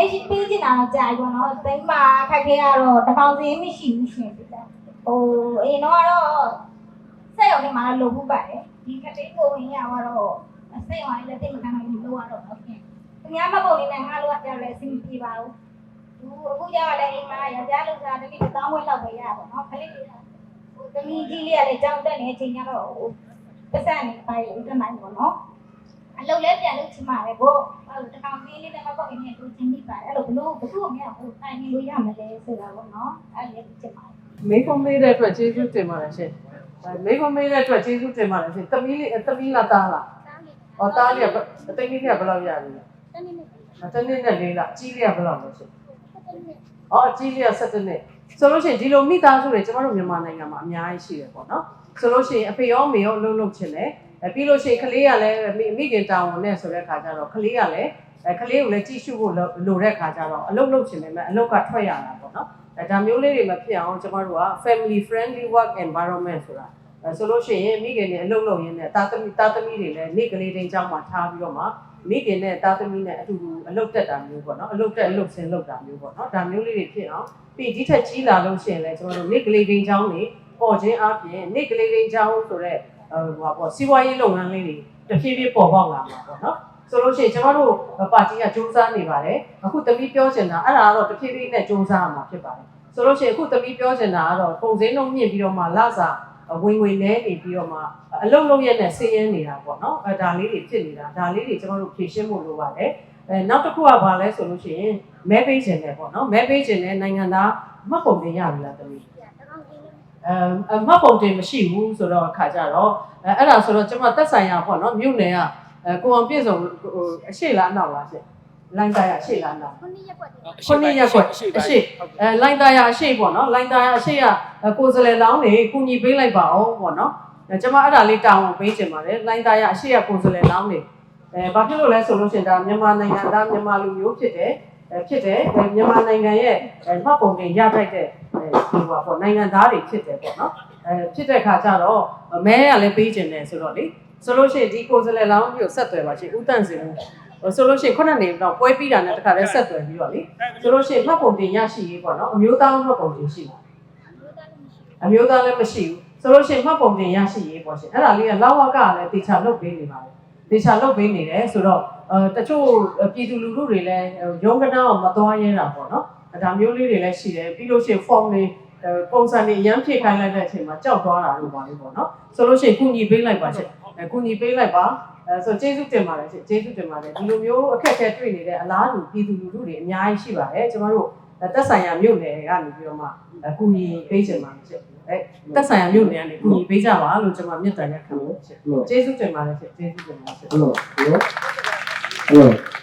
အဲ့ရှိပေးချင်တာတော့ကြာပြီပေါ့နော်သိမ်းပါခက်ခဲရတော့တစ်ပေါင်စင်းမရှိဘူးရှင်ပြတာဟိုအရင်တော့ကတော့စက်ရုံထဲမှာတော့လုံမှုပါတယ်ဒီကတိကိုဝင်ရတော့စက်ရုံလေးလည်းတိတ်မခံနိုင်ဘူးလို့ရတော့ဟုတ်ကဲ့သူများမပုံနေနဲ့ငါလိုကကြောက်လဲအဆင်မပြေပါဘူးသူအခုကြောက်လည်းအိမ်မှာယောက်ျားလူစားတတိတောင်းဝဲလောက်ပဲရပါတော့ခလေးလေးဟိုသမီးကြီးလေးကလည်းကြောက်တက်နေချိန်ကျတော့ဟိုပတ်စံနေပါလေဥဒနိုင်ပေါ့နော် အလုပ်လဲပြန်လုပ်ချင်ပါလေကိုအဲ့လိုတကောင်သေးလေးနဲ့မပေါ့နေတူချင်းမိပါတယ်အဲ့လိုဘလို့ဘလို့မြတ်ဟိုတိုင်နေလို့ရမယ်လေဆိုတာပေါ့နော်အဲ့လေချင်ပါတယ်မေးခွန်းမေးတဲ့အတွက်ကျေးဇူးတင်ပါတယ်ရှင်အဲမေးခွန်းမေးတဲ့အတွက်ကျေးဇူးတင်ပါတယ်ရှင်သမီးလေးသမီးလားတားလားဟောတားလေးကသမီးလေးကဘယ်လောက်ရလဲတနေ့နေ့တနည်းနဲ့လေးလားကြီးလေးကဘယ်လောက်လဲရှင်ဟောကြီးလေးက17နှစ်ဆိုလို့ရှိရင်ဒီလိုမိသားစုတွေကျမတို့မြန်မာနိုင်ငံမှာအများကြီးရှိတယ်ပေါ့နော်ဆိုလို့ရှိရင်အဖေရောအမေရောအလုပ်လုပ်ချင်တယ်အဲ ပြီးလို့ရှိရင်ကလေးကလည်းမိမိခင်တာဝန်နဲ့ဆိုတဲ့ခါကျတော့ကလေးကလည်းအဲကလေးကိုလည်းကြည့်ရှုဖို့လိုတဲ့ခါကျတော့အလုပ်လုပ်ချင်တယ်မဲ့အလုပ်ကထွက်ရတာပေါ့နော်အဲဒါမျိုးလေးတွေမဖြစ်အောင်ကျမတို့က family friendly work environment ဆိုတာအဲဆိုလို့ရှိရင်မိခင်နဲ့အလုပ်လုပ်ရင်းနဲ့တာသမီတာသမီတွေလည်းနေ့ကလေးတိုင်းကျောင်းမှာထားပြီးတော့မှမိခင်နဲ့တာသမီနဲ့အတူတူအလုပ်တက်တာမျိုးပေါ့နော်အလုပ်တက်အလုပ်ဆင်းလုပ်တာမျိုးပေါ့နော်ဒါမျိုးလေးတွေဖြစ်အောင်ပြီးဒီထက်ကြီးလာလို့ရှိရင်လည်းကျမတို့နေ့ကလေးတိုင်းကျောင်းတွေပေါ်ခြင်းအပြင်နေ့ကလေးတိုင်းကျောင်းဆိုတော့ ဟိုပါပေါ့စီးပွားရေးလုပ်ငန်းလေးတွေတဖြည်းဖြည်းပေါ်ပေါက်လာမှာပေါ့နော်ဆိုလို့ရှိရင်ကျမတို့ပါတီကစူးစမ်းနေပါတယ်အခုတမီးပြောချင်တာအဲ့ဒါကတော့တဖြည်းဖြည်းနဲ့စူးစမ်းရမှာဖြစ်ပါတယ်ဆိုလို့ရှိရင်အခုသမီးပြောချင်တာကတော့ပုံစံလုံးမြင့်ပြီးတော့မှလစာဝင်ဝင်နေနေပြီးတော့မှအလုံးလုံးရက်နဲ့ဆင်းရဲနေတာပေါ့နော်အဲဒါလေးတွေဖြစ်နေတာဒါလေးတွေကျွန်တော်တို့ဖြည့်ရှင်းဖို့လိုပါတယ်အဲနောက်တစ်ခုကဘာလဲဆိုလို့ရှိရင်မဲပေးခြင်းနဲ့ပေါ့နော်မဲပေးခြင်းနဲ့နိုင်ငံသားမှတ်ပုံတင်ရပြီလားသမီး အဲမှတ်ပုံတင်မရှိဘူးဆိုတော့အခါကြတော့အဲအဲ့ဒါဆိုတော့ကျွန်မတက်ဆိုင်ရပေါ့နော်မြို့နယ်ကအဲကိုအောင်ပြည့်စုံဟိုအရှိလားအနောက်လားရှင်လိုင်းတိုင်းအရှိလားအနောက်ခုနှစ်ရက်ကွက်တည်းခုနှစ်ရက်ကွက်အရှိအဲလိုင်းသားရအရှိပေါ့နော်လိုင်းသားရအရှိကကိုယ်စလဲလောင်းနေကုညီပေးလိုက်ပါအောင်ပေါ့နော်အဲကျွန်မအဲ့ဒါလေးတောင်းပေးချင်ပါတယ်လိုင်းသားရအရှိကကိုယ်စလဲလောင်းနေအဲဘာဖြစ်လို့လဲဆိုလို့ရှိရင်ဒါမြန်မာနိုင်ငံသားမြန်မာလူမျိုးဖြစ်တယ်အဲဖြစ်တယ်အဲမြန်မာနိုင်ငံရဲ့အဲမှတ်ပုံတင်ရထိုက်တဲ့ အဲဒီပါပေါ့နိုင်ငံသားတွေဖြစ်တယ်ပေါ့နော်အဲဖြစ်တဲ့ခါကျတော့မဲရလည်းပေးချင်တယ်ဆိုတော့လေဆိုလို့ရှိရင်ဒီကိုယ်စလဲလောင်းကြီးကိုဆက်သွယ်ပါရှင်ဦးတန့်စင်ဦးဆိုလို့ရှိရင်ခုနနေတော့ပွဲပြီးတာနဲ့တခါတည်းဆက်သွယ်ပြီးတော့လေဆိုလို့ရှိရင်မှတ်ပုံတင်ရရှိရေးပေါ့နော်အမျိုးသားမှတ်ပုံတင်ရှိတယ်အမျိုးသားလည်းမရှိဘူးဆိုလို့ရှိရင်မှတ်ပုံတင်ရရှိရေးပေါ့ရှင်အဲ့ဒါလေးကလောက်ဝကလည်းတေချာလုတ်ပေးနေပါတယ်တေချာလုတ်ပေးနေတယ်ဆိုတော့အဲတချို့ပြည်သူလူထုတွေလည်းရုံးကနားအောင်မသွားရဲတာပေါ့နော် ဒါမျိုးလေးတွေလည်းရှိတယ်ပြီးလို့ရှိရင် form တွေပုံစံတွေရမ်းဖြည့်ခိုင်းလိုက်တဲ့အချိန်မှာကြောက်သွားတာလို့ပါလို့ပေါ့နော်ဆိုလို့ရှိရင်ကုညီပေးလိုက်ပါရှင်အဲကုညီပေးလိုက်ပါအဲဆိုကျေးဇူးတင်ပါတယ်ရှင်ကျေးဇူးတင်ပါတယ်ဒီလိုမျိုးအခက်အခဲတွေ့နေတဲ့အလားတူပြည်သူလူထုတွေအများကြီးရှိပါတယ်ကျွန်တော်တို့တက်ဆိုင်ရာမြို့နယ်ကနေပြီးတော့မှအကူအညီပေးချင်ပါဖြစ်အဲတက်ဆိုင်ရာမြို့နယ်ကနေအကူအညီပေးကြပါလို့ကျွန်မမြတ်တန်ရက်ခံလို့ဖြစ်ကျေးဇူးတင်ပါတယ်ဖြစ်ကျေးဇူးတင်ပါတယ်ဖြစ်ဟုတ်ဟုတ်ဟုတ်